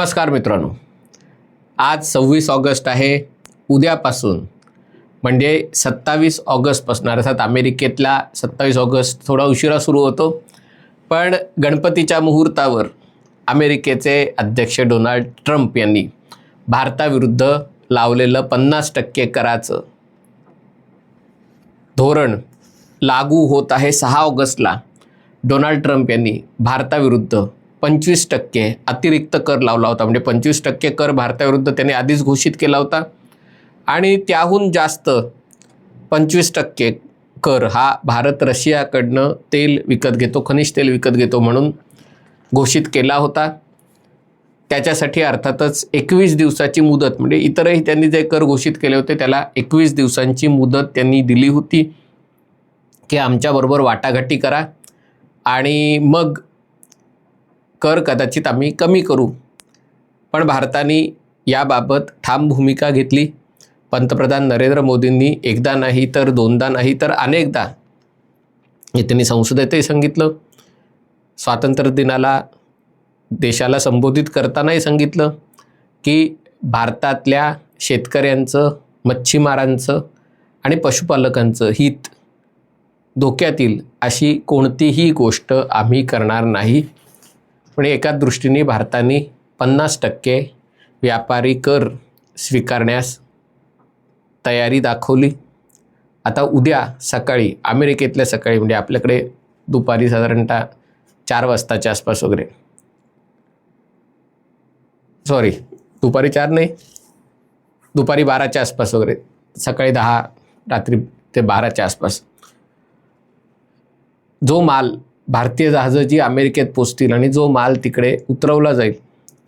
नमस्कार मित्रांनो. आज सव्वीस ऑगस्ट आहे. उद्यापासून म्हणजे सत्तावीस ऑगस्टपासून अर्थात अमेरिकेतला सत्तावीस ऑगस्ट थोडा उशिरा सुरू होतो. पण गणपतीच्या मुहूर्तावर अमेरिकेचे अध्यक्ष डोनाल्ड ट्रम्प यांनी भारताविरुद्ध लावलेलं पन्नास टक्के कराचं धोरण लागू होत आहे सहा ऑगस्टला. डोनाल्ड ट्रम्प यांनी भारताविरुद्ध पंचवीस टक्के अतिरिक्त कर लावला होता. म्हणजे पंचवीस टक्के कर भारताविरुद्ध त्यांनी आधीच घोषित केला होता. आणि त्याहून जास्त पंचवीस टक्के कर हा भारत रशियाकडनं तेल विकत घेतो खनिज तेल विकत घेतो म्हणून घोषित केला होता. त्याच्यासाठी अर्थातच एकवीस दिवसाची मुदत म्हणजे इतरही त्यांनी जे कर घोषित केले होते त्याला एकवीस दिवसांची मुदत त्यांनी दिली होती. की आमच्याबरोबर वाटाघाटी करा. आणि मग कर कदाचित आम्ही कमी करू. पण भारताने याबाबत ठाम भूमिका घेतली. पंतप्रधान नरेंद्र मोदींनी एकदा नाही तर दोनदा नाही तर अनेकदा हे त्यांनी संसदेतही सांगितलं. स्वातंत्र्य दिनाला देशाला संबोधित करतानाही सांगितलं की भारतातल्या शेतकऱ्यांचं मच्छीमारांचं आणि पशुपालकांचं हित धोक्यात येईल अशी कोणतीही गोष्ट आम्ही करणार नाही. पण एका दृष्टीने भारताने पन्नास टक्के व्यापारी कर स्वीकारण्यास तयारी दाखवली. आता उद्या सकाळी अमेरिकेतल्या सकाळी म्हणजे आपल्याकडे दुपारी साधारणतः चार वाजताच्या आसपास वगैरे. सॉरी दुपारी चार नाही दुपारी बाराच्या आसपास वगैरे. सकाळी दहा रात्री ते बाराच्या आसपास. जो माल भारतीय जहाजं जी अमेरिकेत पोचतील आणि जो माल तिकडे उतरवला जाईल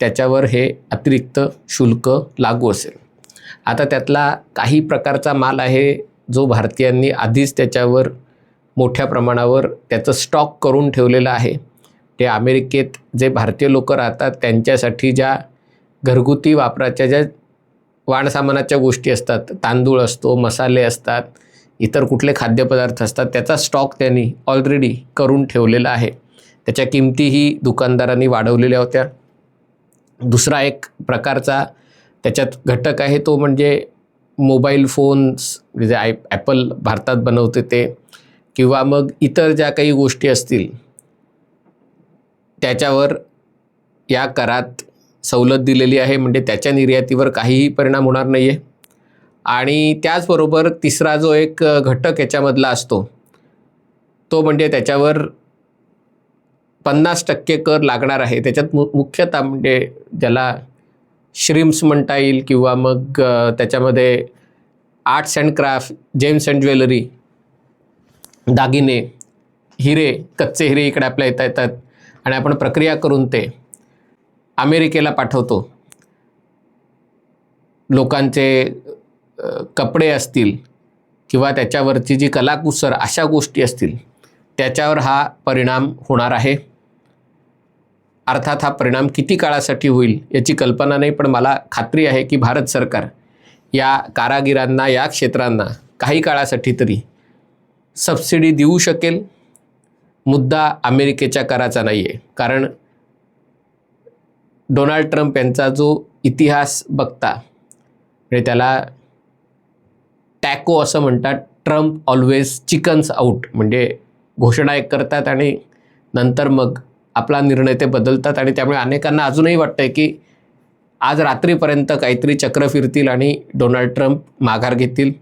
त्याच्यावर हे अतिरिक्त शुल्क लागू असेल. आता त्यातला काही प्रकारचा माल आहे जो भारतीयांनी आधीच त्याच्यावर मोठ्या प्रमाणावर त्याचं स्टॉक करून ठेवलेलं आहे. ते अमेरिकेत जे भारतीय लोक राहतात त्यांच्यासाठी ज्या घरगुती वापराच्या ज्या वाणसामानाच्या गोष्टी असतात तांदूळ असतो मसाले असतात इतर कुठले खाद्यपदार्थ असतात त्याचा स्टॉक त्यांनी ऑलरेडी करून ठेवलेला आहे. त्याच्या किमतीही दुकानदारांनी वाढवलेल्या होत्या. दुसरा एक प्रकारचा त्याच्यात घटक आहे तो म्हणजे मोबाईल फोन्स म्हणजे आय ॲपल भारतात बनवते ते किंवा मग इतर ज्या काही गोष्टी असतील त्याच्यावर या करात सवलत दिलेली आहे. म्हणजे त्याच्या निर्यातीवर काहीही परिणाम होणार नाही आहे आणि त्याचबरोबर तिसरा जो एक घटक याच्यामधला असतो तो म्हणजे त्याच्यावर पन्नास टक्के कर लागणार आहे. त्याच्यात मु मुख्यतः म्हणजे ज्याला श्रिम्स म्हणता येईल किंवा मग त्याच्यामध्ये arts and craft gems and jewellery दागिने हिरे कच्चे हिरे इकडे आपल्या येता येतात आणि आपण प्रक्रिया करून ते अमेरिकेला पाठवतो. लोकांचे कपडे असतील किंवा त्याच्यावरची जी कलाकुसर अशा गोष्टी असतील त्याच्यावर हा परिणाम होणार आहे. अर्थात हा परिणाम किती काळासाठी होईल याची कल्पना नाही पण मला खात्री आहे की भारत सरकार या कारागिरांना या क्षेत्रांना काही काळासाठी तरी सबसिडी देऊ शकेल. मुद्दा अमेरिकेच्या कराचा नाही आहे कारण डोनाल्ड ट्रम्प यांचा जो इतिहास बघता म्हणजे त्याला टॅको असं म्हणतात. ट्रम्प ऑलवेज चिकन्स आऊट म्हणजे घोषणा एक करतात आणि नंतर मग आपला निर्णय ते बदलतात आणि त्यामुळे अनेकांना अजूनही वाटतंय की आज रात्रीपर्यंत काहीतरी चक्र फिरतील आणि डोनाल्ड ट्रम्प माघार घेतील.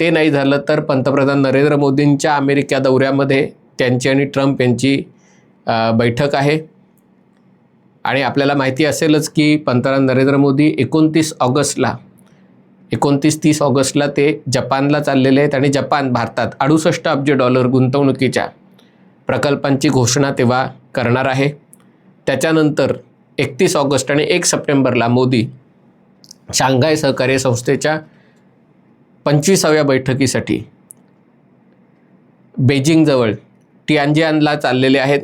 ते नाही झालं तर पंतप्रधान नरेंद्र मोदींच्या अमेरिका दौऱ्यामध्ये त्यांची आणि ट्रम्प यांची बैठक आहे. आणि आपल्याला माहिती असेलच की पंतप्रधान नरेंद्र मोदी एकोणतीस ऑगस्टला एकोणतीस तीस ऑगस्टला ते जपानला चाललेले आहेत आणि जपान भारतात अडुसष्ट अब्ज डॉलर गुंतवणुकीच्या प्रकल्पांची घोषणा तेव्हा करणार आहे. त्याच्यानंतर एकतीस ऑगस्ट आणि एक सप्टेंबरला मोदी शांघाय सहकार्य संस्थेच्या पंचवीसाव्या बैठकीसाठी बेजिंगजवळ टियांजियानला चाललेले आहेत.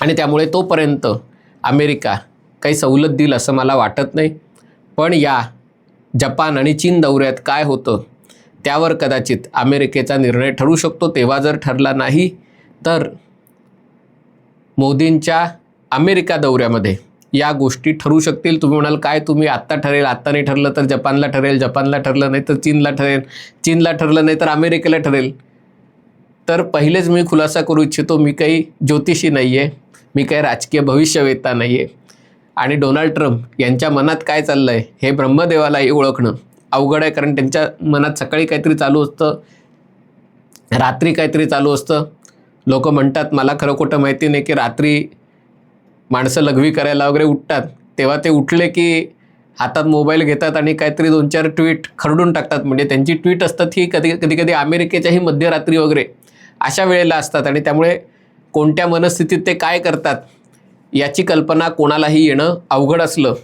आणि त्यामुळे तोपर्यंत अमेरिका काही सवलत देईल असं मला वाटत नाही. पण या जपान आणि चीन दौऱ्यात काय होतं त्यावर कदाचित अमेरिकेचा निर्णय ठरू शकतो. तेव्हा जर ठरला नाही तर मोदींच्या अमेरिका दौऱ्यामध्ये या गोष्टी ठरू शकतील. तुम्ही म्हणाल काय तुम्ही आत्ता ठरेल? आत्ता नाही ठरलं तर जपानला ठरेल जपानला ठरलं नाही तर चीनला ठरेल चीनला ठरलं नाही तर अमेरिकेला ठरेल. तर पहिलेच मी खुलासा करू इच्छितो मी काही ज्योतिषी नाही आहे मी काही राजकीय भविष्यवेत्ता नाही आहे आणि डोनाल्ड ट्रम्प यांच्या मनात काय चाललं आहे हे ब्रह्मदेवालाही ओळखणं अवघड आहे कारण त्यांच्या मनात सकाळी काहीतरी चालू असतं रात्री काहीतरी चालू असतं. लोक म्हणतात मला खरं खोटं माहिती नाही की रात्री माणसं लघवी करायला वगैरे उठतात. तेव्हा ते उठले की हातात मोबाईल घेतात आणि काहीतरी दोन चार ट्विट खरडून टाकतात. म्हणजे त्यांची ट्विट असतात ही कधी कधी कधी अमेरिकेच्याही मध्यरात्री वगैरे अशा वेळेला असतात. आणि त्यामुळे कोणत्या मनस्थितीत ते काय करतात याची कल्पना कोणालाही येणं अवघड असलं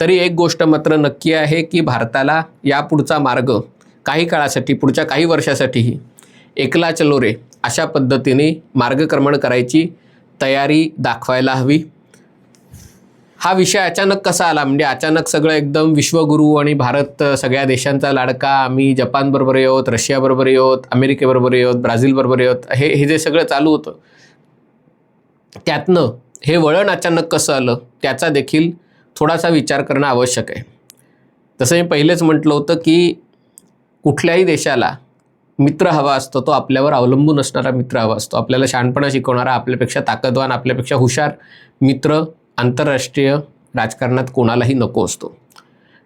तरी एक गोष्ट मात्र नक्की आहे की भारताला यापुढचा मार्ग काही काळासाठी पुढच्या काही वर्षासाठीही एकला चलो रे अशा पद्धतीने मार्गक्रमण करायची तयारी दाखवायला हवी. हा विषय अचानक कसा आला? म्हणजे अचानक सगळं एकदम विश्वगुरू आणि भारत सगळ्या देशांचा लाडका आम्ही जपानबरोबर येऊत रशियाबरोबर येऊत अमेरिकेबरोबर येऊत ब्राझीलबरोबर येऊत हे हे जे सगळं चालू होतं त्यातनं हे वळण अचानक कसं आलं त्याचा देखील थोडासा विचार करणं आवश्यक आहे. तसं मी पहिलेच म्हटलं होतं की कुठल्याही देशाला मित्र हवा असतो तो आपल्यावर अवलंबून असणारा मित्र हवा असतो. आपल्याला शहाणपणा शिकवणारा आपल्यापेक्षा ताकदवान आपल्यापेक्षा हुशार मित्र आंतरराष्ट्रीय राजकारणात कोणालाही नको असतो.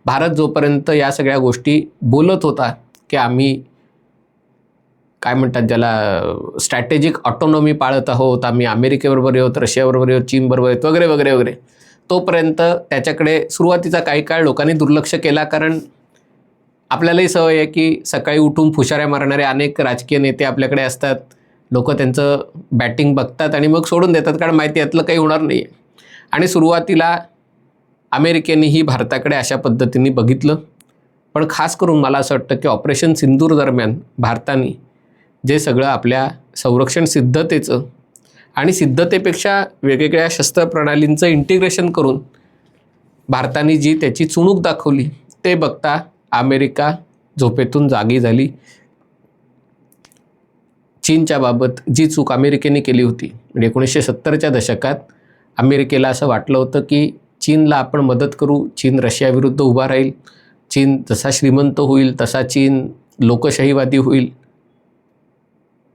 भारत जोपर्यंत या सगळ्या गोष्टी बोलत होता की आम्ही काय म्हणतात ज्याला स्ट्रॅटेजिक ऑटोनॉमी पाळत आहोत आम्ही अमेरिकेबरोबर येऊत रशियाबरोबर येऊत चीनबरोबर येत वगैरे वगैरे वगैरे. तोपर्यंत त्याच्याकडे सुरुवातीचा काही काळ लोकांनी दुर्लक्ष केला कारण आपल्यालाही सवय आहे की सकाळी उठून फुशाऱ्या मारणारे अनेक राजकीय नेते आपल्याकडे असतात. लोक त्यांचं बॅटिंग बघतात आणि मग सोडून देतात कारण माहिती यातलं काही होणार नाही आहे आणि सुरुवातीला अमेरिकेनेही भारताकडे अशा पद्धतीने बघितलं. पण खास करून मला असं वाटतं की ऑपरेशन सिंदूर दरम्यान भारताने जे सगळं आपल्या संरक्षण सिद्धतेचं आणि सिद्धतेपेक्षा वेगवेगळ्या शस्त्रप्रणालींचं इंटिग्रेशन करून भारताने जी त्याची चुणूक दाखवली ते बघता अमेरिका झोपेतून जागी झाली. चीनच्या बाबत जी चूक अमेरिकेने केली होती म्हणजे एकोणीसशे सत्तरच्या दशकात अमेरिकेला असं वाटलं होतं की चीनला आपण मदत करू चीन रशियाविरुद्ध उभा राहील चीन जसा श्रीमंत होईल तसा चीन लोकशाहीवादी होईल.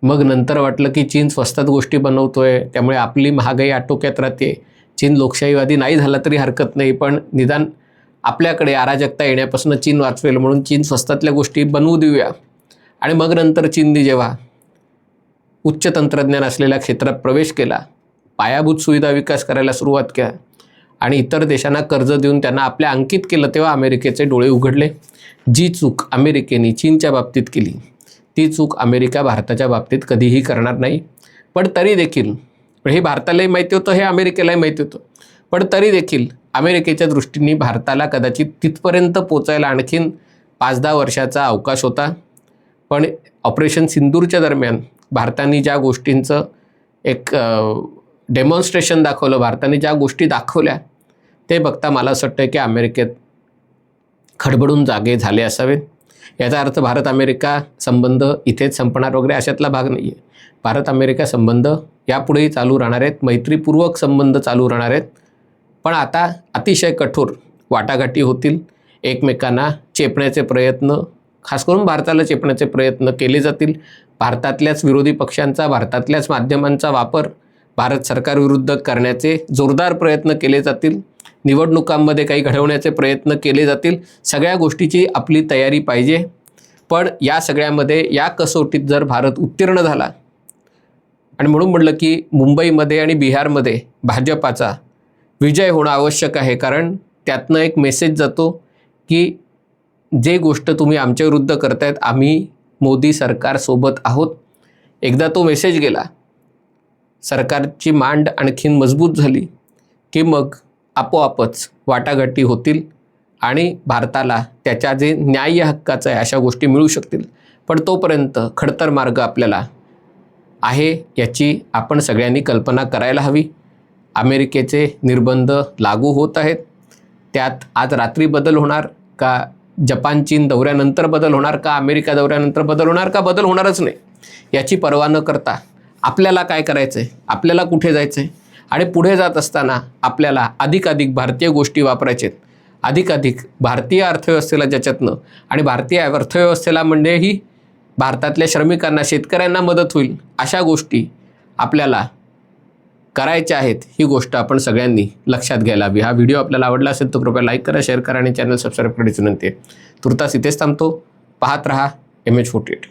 मग नंतर वाटलं की चीन स्वस्तात गोष्टी बनवतोय त्यामुळे आपली महागाई आटोक्यात राहते. चीन लोकशाहीवादी नाही झाला तरी हरकत नाही पण निदान आपल्याकडे अराजकता येण्यापासून चीन वाचवेल म्हणून चीन स्वस्तातल्या गोष्टी बनवू देऊया. आणि मग नंतर चीनने जेव्हा उच्च तंत्रज्ञान असलेल्या क्षेत्रात प्रवेश केला पायाभूत सुविधा विकास करायला सुरुवात केला आणि इतर देशांना कर्ज देऊन त्यांना आपल्या अंकित केलं तेव्हा अमेरिकेचे डोळे उघडले. जी चूक अमेरिकेने चीनच्या बाबतीत केली. ती चूक अमेरिका भारताच्या बाबतीत कधीही करणार नाही. पण तरी देखील हे भारतालाही माहिती होतं हे अमेरिकेलाही माहिती होतं. पण तरी देखील अमेरिकेच्या दृष्टीने भारताला कदाचित तिथपर्यंत पोचायला आणखीन पाच दहा वर्षाचा अवकाश होता. पण ऑपरेशन सिंदूरच्या दरम्यान भारताने ज्या गोष्टींचं एक डेमॉन्स्ट्रेशन दाखवलं भारताने ज्या गोष्टी दाखवल्या ते बघता मला असं वाटतं की अमेरिकेत खडबडून जागे झाले असावेत. याचा अर्थ भारत अमेरिका संबंध इथेच संपणार वगैरे अशातला भाग नाही आहे भारत अमेरिका संबंध यापुढेही चालू राहणार आहेत. मैत्रीपूर्वक संबंध चालू राहणार आहेत. पण आता अतिशय कठोर वाटाघाटी होतील. एकमेकांना चेपण्याचे प्रयत्न खास करून भारताला चेपण्याचे प्रयत्न केले जातील. भारतातल्याच विरोधी पक्षांचा भारतातल्याच माध्यमांचा वापर भारत सरकारविरुद्ध करण्याचे जोरदार प्रयत्न केले जातील. निवडणुकांमध्ये काही घडवण्याचे प्रयत्न केले जातील. सगळ्या गोष्टीची आपली तयारी पाहिजे. पण या सगळ्यामध्ये या कसोटीत जर भारत उत्तीर्ण झाला आणि म्हणून म्हटलं की मुंबईमध्ये आणि बिहारमध्ये भाजपाचा विजय होणं आवश्यक आहे. कारण त्यातनं एक मेसेज जातो की जे गोष्ट तुम्ही आमच्या विरुद्ध करतायत आम्ही मोदी सरकारसोबत आहोत. एकदा तो मेसेज गेला. सरकारची मांड आणखीन मजबूत झाली की मग आपोआपच वाटाघाटी होतील आणि भारताला त्याच्या जे न्याय्य हक्काचं आहे अशा गोष्टी मिळू शकतील. पण तोपर्यंत खडतर मार्ग आपल्याला आहे याची आपण सगळ्यांनी कल्पना करायला हवी. अमेरिकेचे निर्बंध लागू होत आहेत. त्यात आज रात्री बदल होणार का? जपान चीन दौऱ्यानंतर बदल होणार का? अमेरिका दौऱ्यानंतर बदल होणार का? बदल होणारच नाही. याची पर्वा न करता आपल्याला काय करायचं आहे आपल्याला कुठे जायचं आहे आणि पुढे जात असताना आपल्याला अधिकाधिक भारतीय गोष्टी वापरायचे अधिकाधिक भारतीय अर्थव्यवस्थेला ज्याच्यातनं आणि भारतीय अर्थव्यवस्थेला म्हणजे ही भारतातल्या श्रमिकांना शेतकऱ्यांना मदत होईल अशा गोष्टी आपल्याला करायच्या आहेत ही गोष्ट आपण सगळ्यांनी लक्षात घ्यायला हवी. हा व्हिडिओ आपल्याला आवडला असेल तर कृपया लाईक करा शेअर करा आणि चॅनल सबस्क्राईब करायची विनंती आहे. तुर्तास इथेच थांबतो. पाहत रहा एम एच फोर्टी एट